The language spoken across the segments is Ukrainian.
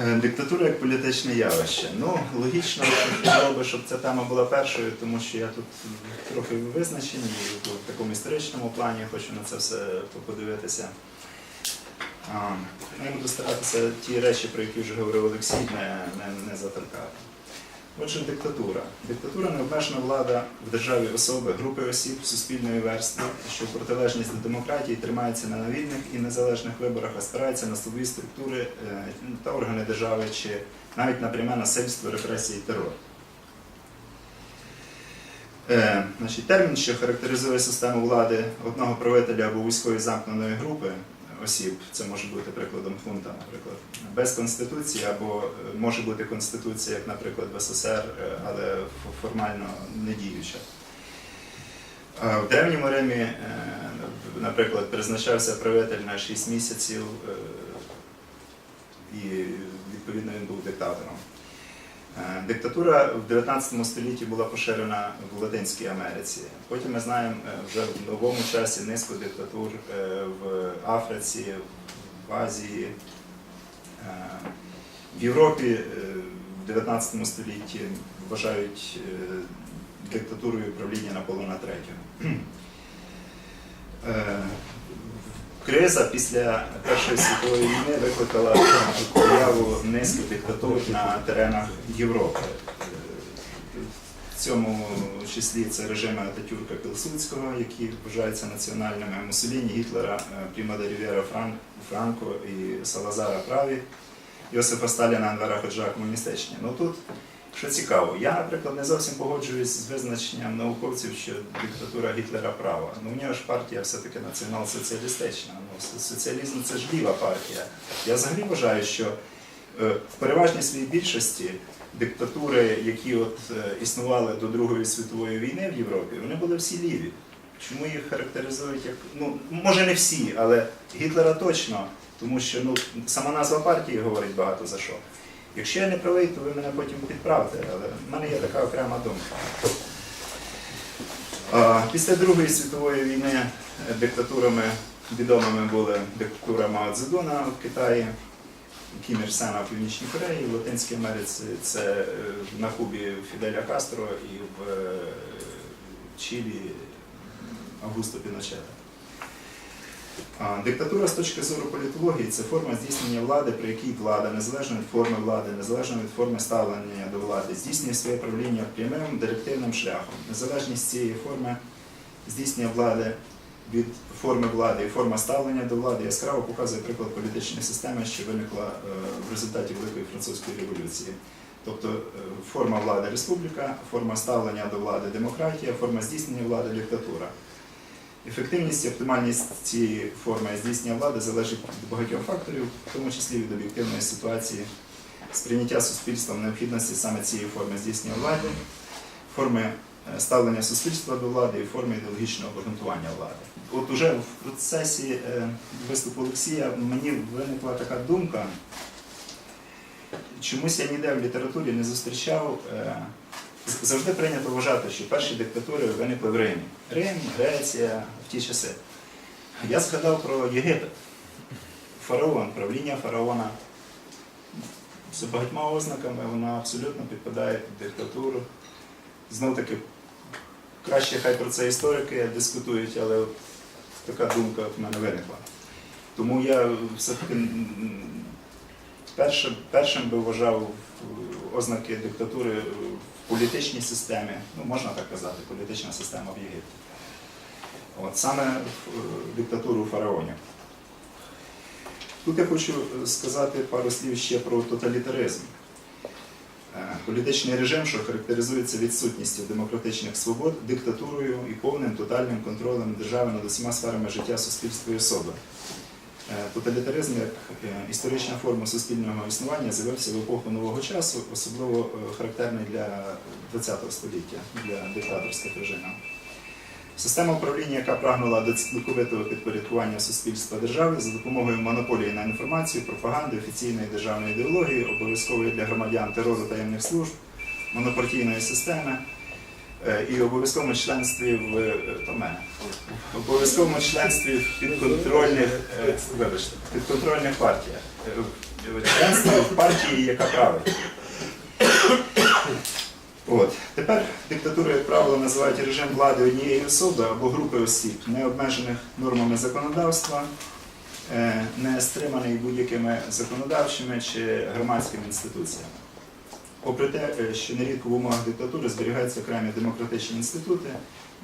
Е, Диктатура як політичне явище. Ну, логічно, що би, щоб ця тема була першою, тому що я тут трохи визначений в такому історичному плані хочу на це все подивитися. Я буду старатися ті речі, про які вже говорив Олексій, не, не, не заторкати. Отже, диктатура. Диктатура необмежена влада в державі особи, групи осіб, суспільної верстви, що протилежність до демократії тримається на вільних і незалежних виборах, а спирається на силові структури е, та органи держави чи навіть на пряме насильство, репресії і терор. Е, значить, термін, що характеризує систему влади одного правителя або військової замкненої групи осіб, це може бути прикладом хунта, наприклад, без конституції, або е, може бути конституція, як, наприклад, в СССР, е, але формально не діюча. Е, В Древньому Римі, наприклад, призначався правитель на 6 місяців, і відповідно він був диктатором. Е, Диктатура в 19 столітті була поширена в Латинській Америці. Потім ми знаємо е, вже в новому часі низку диктатур е, в Африці, в Азії, в Європі в 19 столітті вважають диктатурою правління Наполеона III. Криза після Першої світової війни викликала появу низки диктатур на теренах Європи. В цьому числі це режими Ататюрка Пілсудського, які вважаються національними, Мусоліні, Гітлера, е, Пріма де Рівєра Франко і Салазара Праві, Йосифа Сталіна, Анвера Ходжа комуністичні. Ну тут що цікаво, я, наприклад, не зовсім погоджуюсь з визначенням науковців, що диктатура Гітлера права. Ну, у нього ж партія все-таки націонал-соціалістична. Ну, соціалізм це ж ліва партія. Я взагалі вважаю, що е, в переважній своїй більшості диктатури, які от е, існували до Другої світової війни в Європі, вони були всі ліві. Чому їх характеризують як ну може не всі, але Гітлера точно, тому що ну сама назва партії говорить багато за що. Якщо я не правий, то ви мене потім підправте, але в мене є така окрема думка. Після Другої світової війни диктатурами відомими були диктатура Мао Цзедуна в Китаї, Кім Ір Сена в Північній Кореї, в Латинській Америці це е, на Кубі Фіделя Кастро і в е, Чилі Августо Піночета. Диктатура з точки зору політології це форма здійснення влади, при якій влада, незалежно від форми влади, незалежно від форми ставлення до влади, здійснює своє правління прямим директивним шляхом. Незалежність цієї форми здійснення влади від форми влади і форма ставлення до влади яскраво показує приклад політичної системи, що виникла е, в результаті Великої французької революції. Тобто е, форма влади республіка, форма ставлення до влади демократія, форма здійснення влади диктатура. Ефективність і оптимальність цієї форми здійснення влади залежить від багатьох факторів, в тому числі від об'єктивної ситуації, сприйняття суспільством необхідності саме цієї форми здійснення влади, форми е, ставлення суспільства до влади і форми ідеологічного обґрунтування влади. От уже в процесі е, виступу Олексія мені виникла така думка. Чомусь я ніде в літературі не зустрічав. Е, Завжди прийнято вважати, що перші диктатури виникли в Римі. Рим, Греція в ті часи. Я згадав про Єгипет. Фараон, правління фараона. З багатьма ознаками вона абсолютно підпадає під диктатуру. Знов таки, краще хай про це історики дискутують, але от така думка в мене виникла. Тому я все-таки першим, першим би вважав е, ознаки диктатури в політичній системі, ну можна так казати, політична система в Єгипті. От саме е, диктатуру фараонів. Тут я хочу е, сказати пару слів ще про тоталітаризм. Е, Політичний режим, що характеризується відсутністю демократичних свобод, диктатурою і повним тотальним контролем держави над усіма сферами життя суспільства і особи. Е, Тоталітаризм як е, історична форма суспільного існування з'явився в епоху нового часу, особливо е, характерний для ХХ століття, для диктаторських режимів. Система управління, яка прагнула до цілковитого підпорядкування суспільства держави за допомогою монополії на інформацію, пропаганди, офіційної державної ідеології, обов'язкової для громадян терору таємних служб, монопартійної системи і обов'язковому членстві в е, то мене, обов'язковому членстві в підконтрольних, е, вибачте, підконтрольних партіях. Е, членстві в партії, яка править. От. Тепер диктатурою, як правило, називають режим влади однієї особи або групи осіб, не обмежених нормами законодавства, е, не стриманий будь-якими законодавчими чи громадськими інституціями. Попри те, е, що нерідко в умовах диктатури зберігаються окремі демократичні інститути,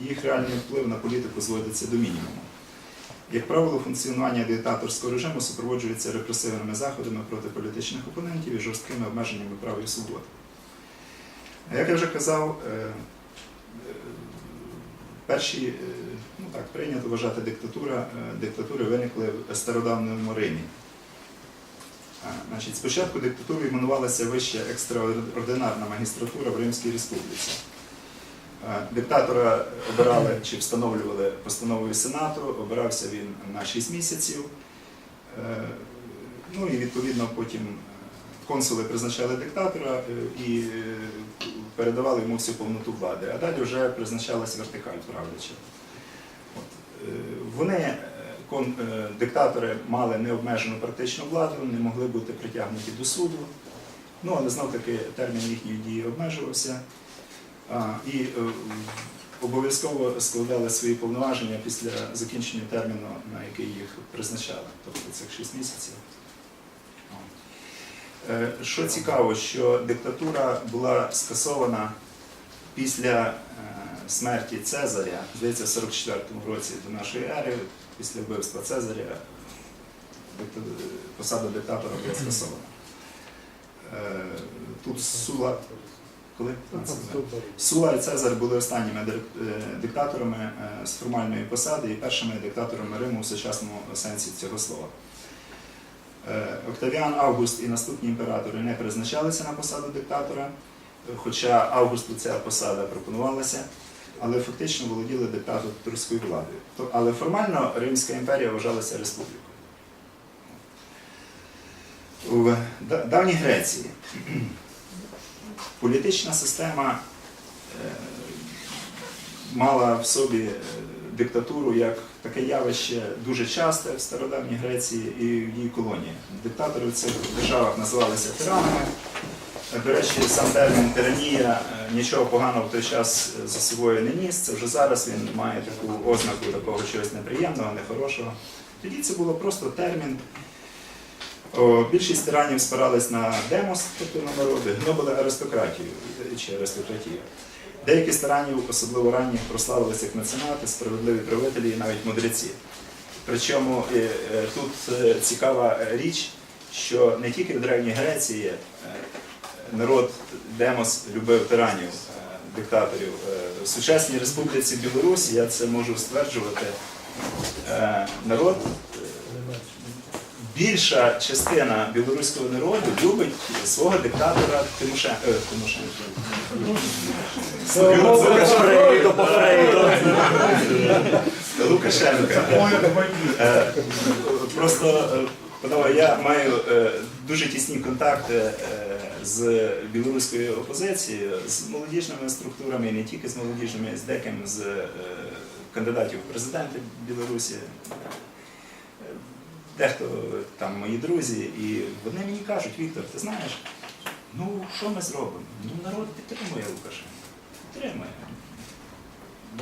їх реальний вплив на політику зводиться до мінімуму. Як правило, функціонування диктаторського режиму супроводжується репресивними заходами проти політичних опонентів і жорсткими обмеженнями прав і свобод. Як я вже казав, е, е, перші, ну так, прийнято вважати диктатура, диктатури виникли в стародавньому Римі. Значить, спочатку диктатурою іменувалася вища екстраординарна магістратура в Римській Республіці. Диктатора обирали чи встановлювали постановою Сенату, обирався він на 6 місяців. Е, Ну і відповідно потім е, консули призначали диктатора е, і передавали йому всю повноту влади, а далі вже призначалась вертикаль правляча. Вони, диктатори, мали необмежену практичну владу, не могли бути притягнуті до суду. Ну, але знов таки термін їхньої дії обмежувався. І е, обов'язково складали свої повноваження після закінчення терміну, на який їх призначали, тобто цих 6 місяців. Е, Що цікаво, що диктатура була скасована після е, смерті Цезаря, здається, в 44-му році до нашої ери, після вбивства Цезаря, посада диктатора була скасована. Е, Тут Сула, коли? Сула і Цезар були останніми е, диктаторами е, з формальної посади і першими диктаторами Риму в сучасному сенсі цього слова. Октавіан Август і наступні імператори не призначалися на посаду диктатора, хоча Августу ця посада пропонувалася, але фактично володіли диктаторською владою. Але формально Римська імперія вважалася республікою. В давній Греції політична система е, мала в собі е, диктатуру як таке явище дуже часте в стародавній Греції і в її колонії. Диктатори в цих державах називалися тиранами. До речі, сам термін тиранія е, нічого поганого в той час е, за собою не ніс. Це вже зараз він має таку ознаку такого чогось неприємного, нехорошого. Тоді це було просто термін. О, більшість тиранів спирались на демос, тобто на народи, гнобили аристократію е, чи аристократію. Деякі з тиранів, особливо ранніх, прославилися як меценати, справедливі правителі і навіть мудреці. Причому е, тут цікава річ, що не тільки в Древній Греції народ Демос любив тиранів, е, диктаторів. Е, В сучасній республіці Білорусі, я це можу стверджувати, е, народ більша частина білоруського народу любить свого диктатора Тимошенка. Лукашенка. Просто, е, панове, я маю е, дуже тісні контакти е, з білоруською опозицією, з молодіжними структурами, не тільки з молодіжними, з деким з е, кандидатів в президенти Білорусі. Е, Дехто там мої друзі, і вони мені кажуть, Віктор, ти знаєш, ну що ми зробимо? Ну народ підтримує Лукашенка. Підтримує.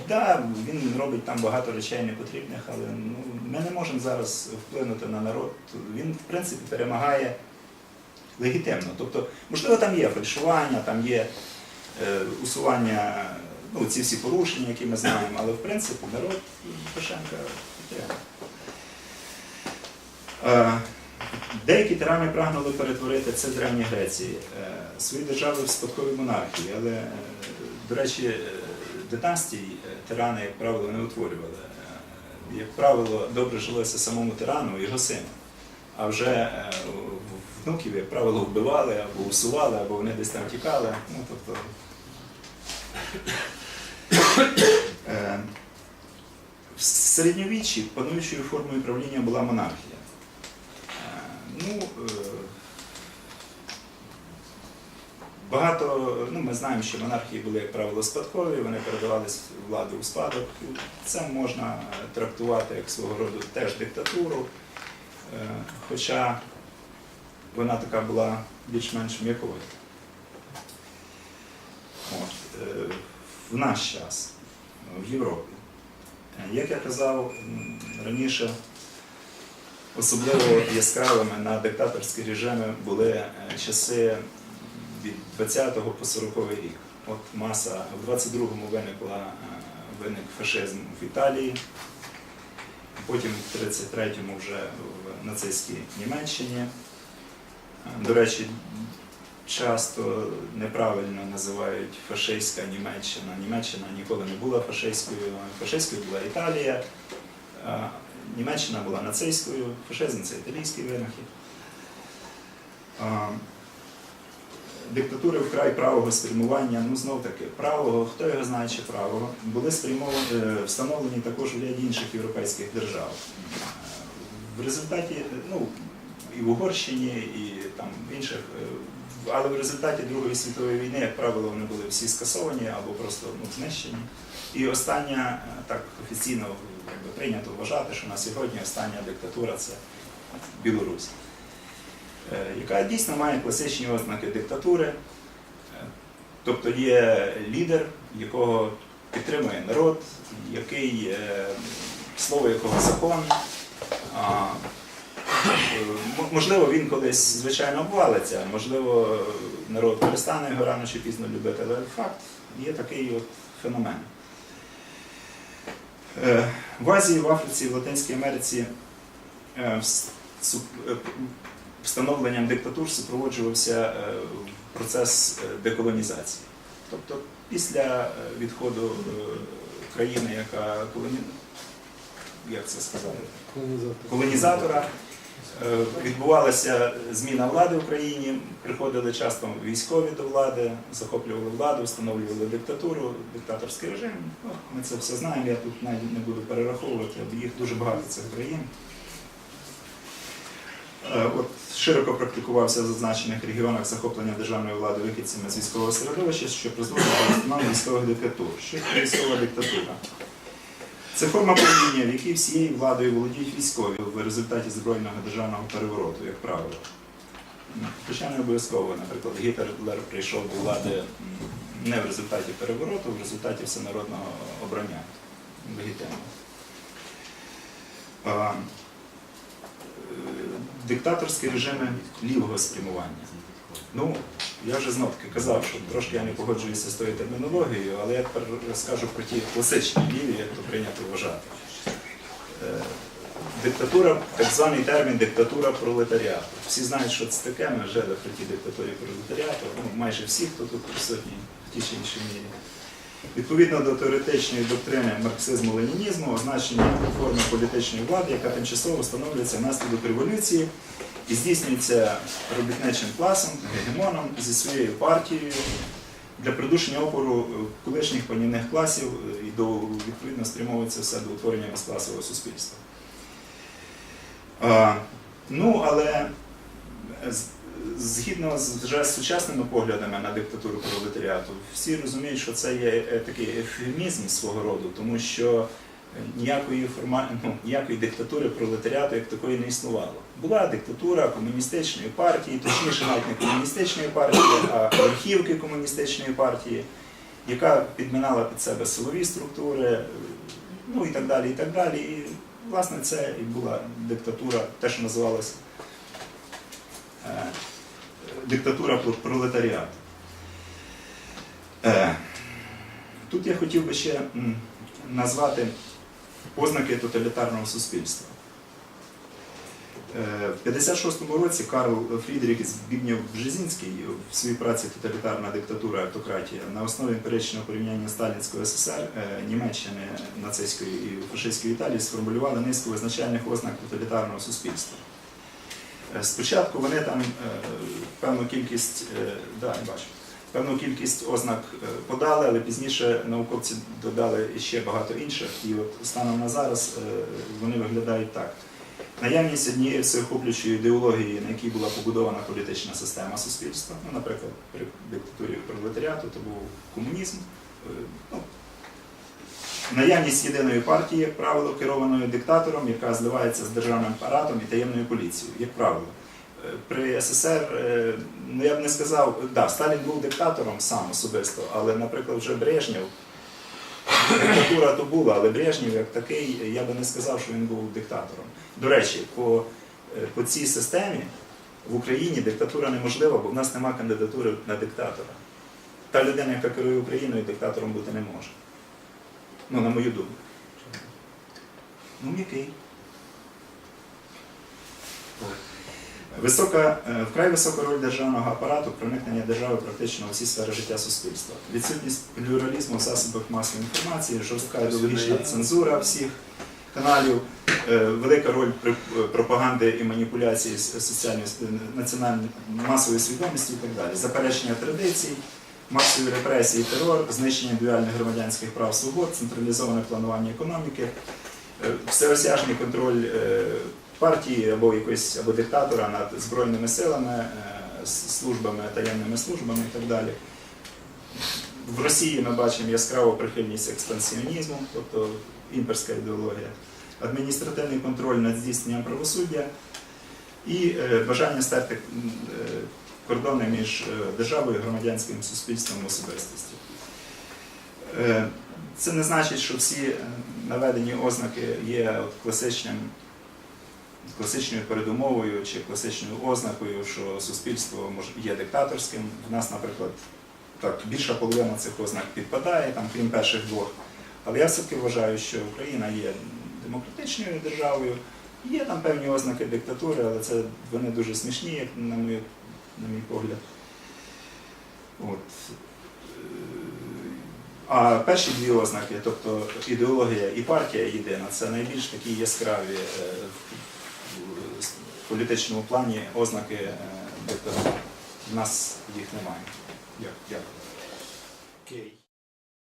Так, він робить там багато речей непотрібних, але ну, ми не можемо зараз вплинути на народ. Він, в принципі, перемагає легітимно. Тобто, можливо, там є фальшування, там є е, усування, ну, ці всі порушення, які ми знаємо, але в принципі народ Лукашенка підтримує. Е, Деякі тирани прагнули перетворити це в Древній Греції, е, свої держави в спадкові монархії, але, е, до речі, династій е, тирани, як правило, не утворювали. Е, Як правило, добре жилося самому тирану і його сину. А вже е, внуків, як правило, вбивали або усували, або вони десь там тікали. Ну, тобто, в середньовіччі пануючою формою правління була монархія. Ну, е, багато, ну ми знаємо, що монархії були, як правило, спадкові, вони передавались владу у спадок. Це можна трактувати як свого роду теж диктатуру. Е, Хоча вона така була більш-менш м'якою. От, е, в наш час, в Європі. Е, Як я казав раніше, особливо яскравими на диктаторські режими були часи від 20-го по 40-й рік. От маса в 22-му виникла, е, виник фашизм в Італії, потім в 33-му вже в нацистській Німеччині. Е, До речі, часто неправильно називають фашистська Німеччина. Німеччина ніколи не була фашистською. Фашистською була Італія, Німеччина була нацистською, фашизм це італійський винахід. Диктатури вкрай правого спрямування, ну знов таки, правого, хто його знає, чи правого, були е, встановлені також у ряді інших європейських держав. Е, В результаті, ну, і в Угорщині, і там в інших, е, але в результаті Другої світової війни, як правило, вони були всі скасовані або просто ну, знищені. І остання, так офіційно якби, прийнято вважати, що на сьогодні остання диктатура це Білорусь, яка дійсно має класичні ознаки диктатури. Е, Тобто є лідер, якого підтримує народ, який, е, слово якого закон. Е, Можливо, він колись, звичайно, обвалиться, можливо, народ перестане його рано чи пізно любити, але факт є такий от феномен. Е, В Азії, в Африці, в Латинській Америці е, е, встановленням диктатур супроводжувався е, процес е, деколонізації. Тобто після е, відходу країни, яка колоні... як це сказати? колонізатора. Відбувалася зміна влади в країні, приходили часто військові до влади, захоплювали владу, встановлювали диктатуру, диктаторський режим. Ну, ми це все знаємо, я тут навіть не буду перераховувати, їх дуже багато цих країн. Е, От широко практикувався в зазначених регіонах захоплення державної влади вихідцями з військового середовища, що призводить до встановлення військових диктатур. Що таке військова диктатура? Це форма правління, в якій всією владою володіють військові в результаті збройного державного перевороту, як правило. Хоча не обов'язково, наприклад, Гітлер прийшов до влади не в результаті перевороту, а в результаті всенародного обрання. Легітимно. Диктаторські режими лівого спрямування. Ну, я вже знов таки казав, що трошки я не погоджуюся з тою термінологією, але я тепер розкажу про ті класичні ліві, як то прийнято вважати. Е, Диктатура, так званий термін диктатура пролетаріату. Всі знають, що це таке, ми жили при тій диктатурі пролетаріату, ну, майже всі, хто тут присутній в тій чи іншій мірі. Відповідно до теоретичної доктрини марксизму-ленінізму, означення форми політичної влади, яка тимчасово встановлюється внаслідок революції і здійснюється робітничим класом, гегемоном зі своєю партією для придушення опору колишніх панівних класів і до відповідно спрямовується все до утворення безкласового суспільства. А, ну, але згідно з вже з сучасними поглядами на диктатуру пролетаріату, всі розуміють, що це є е, такий ефемізм свого роду, тому що е, ніякої форма... ну, ніякої диктатури пролетаріату як такої не існувало. Була диктатура комуністичної партії, точніше навіть не комуністичної партії, а верхівки комуністичної партії, яка підминала під себе силові структури, ну і так далі, і так далі. І, власне, це і була диктатура, те, що називалося е, диктатура пролетаріату. Е, Тут я хотів би ще назвати ознаки тоталітарного суспільства. Е, В 56-му році Карл Фрідріх Збігнєв Бжезінський в своїй праці Тоталітарна диктатура автократія на основі емпіричного порівняння Сталінського СССР, е, Німеччини, нацистської і фашистської Італії сформулювали низку визначальних ознак тоталітарного суспільства. Е, Спочатку вони там е, певну кількість, е, да, бачу, певну кількість ознак подали, але пізніше науковці додали ще багато інших. І от станом на зараз вони виглядають так. Наявність однієї всеохоплюючої ідеології, на якій була побудована політична система суспільства. Ну, наприклад, при диктатурі пролетаріату то був комунізм. Ну, наявність єдиної партії, як правило, керованої диктатором, яка зливається з державним апаратом і таємною поліцією, як правило. при СССР, е, ну я б не сказав, да, Сталін був диктатором сам особисто, але, наприклад, вже Брежнєв, диктатура то була, але Брежнєв як такий, я би не сказав, що він був диктатором. До речі, по, е, по цій системі в Україні диктатура неможлива, бо в нас немає кандидатури на диктатора. Та людина, яка керує Україною, диктатором бути не може. Ну, на мою думку. Ну, м'який. Висока, е, вкрай висока роль державного апарату проникнення держави практично у всі сфери життя суспільства. Відсутність плюралізму в засобах масової інформації, жорстка ідеологічна цензура всіх каналів, е, велика роль е, пропаганди і маніпуляції з соціальною с- національною масовою свідомістю і так далі. Заперечення традицій, масові репресії, терор, знищення дуальних громадянських прав свобод, централізоване планування економіки, е, всеосяжний контроль е, партії або якоїсь або диктатора над збройними силами, е, службами, таємними службами і так далі. В Росії ми бачимо яскраву прихильність експансіонізму, тобто імперська ідеологія, адміністративний контроль над здійсненням правосуддя і бажання стерти кордони між е, державою, громадянським суспільством особистості. Е, Це не значить, що всі е, наведені ознаки є класичним, класичною передумовою чи класичною ознакою, що суспільство є диктаторським. В нас, наприклад, так, більша половина цих ознак підпадає, там, крім перших двох. Але я все-таки вважаю, що Україна є демократичною державою. Є там певні ознаки диктатури, але це вони дуже смішні, як на мій, на мій погляд. От. Е, А перші дві ознаки, тобто ідеологія і партія єдина, це найбільш такі яскраві е, в- в політичному плані ознаки е, диктатури. У нас їх немає. Дякую.